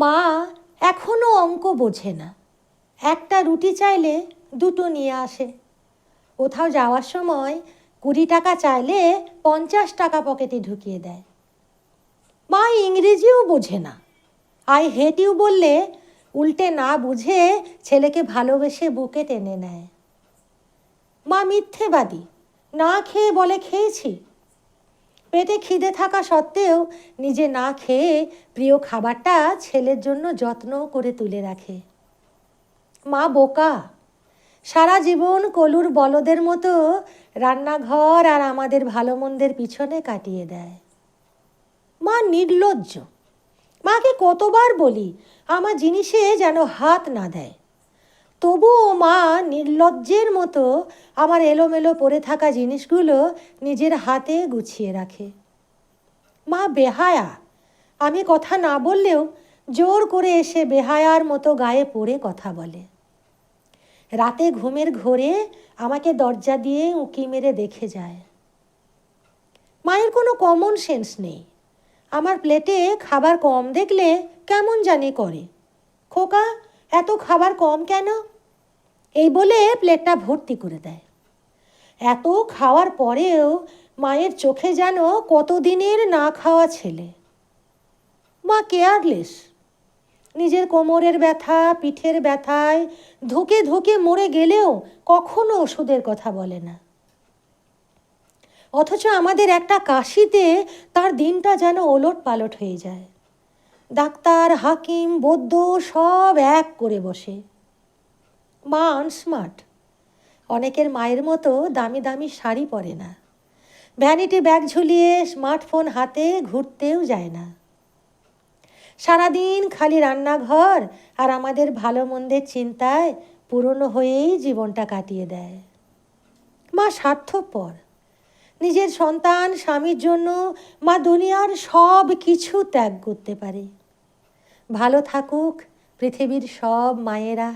মা এখনও অঙ্ক বোঝে না। একটা রুটি চাইলে দুটো নিয়ে আসে। কোথাও যাওয়ার সময় কুড়ি টাকা চাইলে পঞ্চাশ টাকা পকেটে ঢুকিয়ে দেয়। মা ইংরেজিও বোঝে না। আই হেট ইউ বললে উল্টে না বুঝে ছেলেকে ভালোবেসে বুকে টেনে নেয়। মা মিথ্যেবাদী। না খেয়ে বলে খেয়েছি। পেটে খিদে থাকা সত্ত্বেও নিজে না খেয়ে প্রিয় খাবারটা ছেলের জন্য যত্ন করে তুলে রাখে। মা বোকা, সারা জীবন কলুর বলদের মতো রান্নাঘর আর আমাদের ভালো মন্দের পিছনে কাটিয়ে দেয়। মা নির্লজ্জ, মাকে কতবার বলি, আমার জিনিসে যেন হাত না দেয়। তবুও মা নির্লজ্জের মতো আমার এলোমেলো পড়ে থাকা জিনিসগুলো নিজের হাতে গুছিয়ে রাখে। মা, বেহায়া। আমি কথা না বললেও জোর করে এসে বেহায়ার মতো গায়ে পড়ে কথা বলে। রাতে ঘুমের ঘোরে আমাকে দরজা দিয়ে উঁকি মেরে দেখে যায়। মায়ের কোনো কমন সেন্স নেই। আমার প্লেটে খাবার কম দেখলে কেমন জানি করে। খোকা, এত খাবার কম কেন? এই বলে প্লেটটা ভর্তি করে দেয়। এত খাওয়ার পরেও মায়ের চোখে যেন কতদিনের না খাওয়া ছেলে। মা কেয়ারলেস। নিজের কোমরের ব্যথা, পিঠের ব্যথায় ধুকে ধুকে মরে গেলেও কখনো ওষুধের কথা বলে না। অথচ আমাদের একটা কাশিতে তার দিনটা যেন ওলট পালট হয়ে যায়। ডাক্তার, হাকিম বৈদ্য সব এক করে বসে। মা আনস্মার্ট অনেকের মায়ের মতো দামি দামি শাড়ি পরে না। ভ্যানিটি ব্যাগ ঝুলিয়ে স্মার্টফোন হাতে ঘুরতেও যায় না। সারাদিন খালি রান্নাঘর আর আমাদের ভালো মন্দের চিন্তায় পুরনো হয়েই জীবনটা কাটিয়ে দেয়। মা স্বার্থপর। নিজের সন্তান, স্বামীর জন্য মা দুনিয়ার সব কিছু ত্যাগ করতে পারে। ভালো থাকুক পৃথিবীর সব মায়েরা।